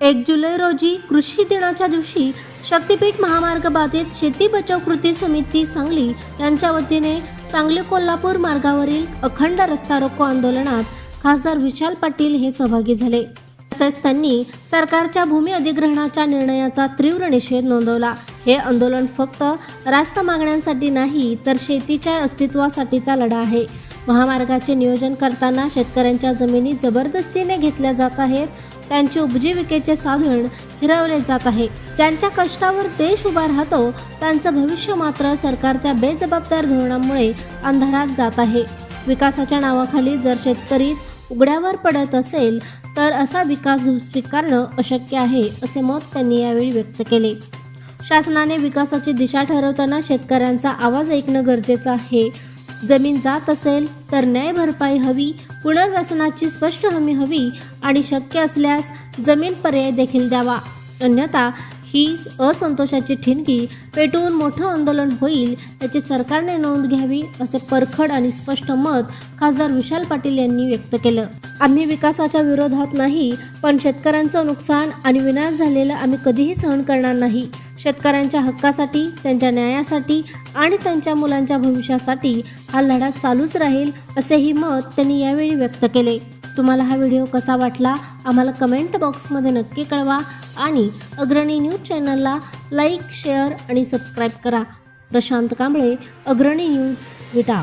एक जुलै रोजी कृषी दिनाच्या दिवशी शक्तीपीठ महामार्ग बाधित शेती बचाव कृती समिती सांगली यांच्या वतीने सांगली कोल्हापूर मार्गावरील अखंड रस्ता रोको आंदोलनात खासदार विशाल पाटील हे सहभागी झाले. तसेच त्यांनी सरकारच्या भूमी अधिग्रहणाच्या निर्णयाचा तीव्र निषेध नोंदवला. हे आंदोलन फक्त रास्त मागण्यांसाठी नाही तर शेतीच्या अस्तित्वासाठीचा लढा आहे. महामार्गाचे नियोजन करताना शेतकऱ्यांच्या जमिनी जबरदस्तीने घेतल्या जात आहेत त्यांचे उपजीविकेचे साधन हिरवले जात आहे. ज्यांच्या कष्टावर देश उभा राहतो त्यांचं भविष्य मात्र सरकारच्या बेजबाबदार धोरणामुळे अंधारात जात आहे. विकासाच्या नावाखाली जर शेतकरीच उघड्यावर पडत असेल तर असा विकास स्वीकारणं अशक्य आहे असे मत त्यांनी यावेळी व्यक्त केले. शासनाने विकासाची दिशा ठरवताना शेतकऱ्यांचा आवाज ऐकणं गरजेचं आहे जमीन जात असेल तर न्याय भरपाई हवी पुनर्वसनाची स्पष्ट हमी हवी आणि शक्य असल्यास जमीन पर्याय देखील द्यावा. अन्यथा ही असंतोषाची ठिणगी पेटवून मोठं आंदोलन होईल याची सरकारने नोंद घ्यावी असे परखड आणि स्पष्ट मत खासदार विशाल पाटील यांनी व्यक्त केलं. आम्ही विकासाच्या विरोधात नाही पण शेतकऱ्यांचं नुकसान आणि विनाश झालेलं आम्ही कधीही सहन करणार नाही. शेतकऱ्यांच्या हक्कासाठी त्यांच्या न्यायासाठी आणि त्यांच्या मुलांच्या भविष्यासाठी हा लढा चालूच राहील असेही मत त्यांनी यावेळी व्यक्त केले. तुम्हाला हा व्हिडिओ कसा वाटला? आम्हाला कमेंट बॉक्समध्ये नक्की कळवा आणि अग्रणी न्यूज चॅनलला लाईक शेअर आणि सबस्क्राईब करा. प्रशांत कांबळे अग्रणी न्यूज विटा.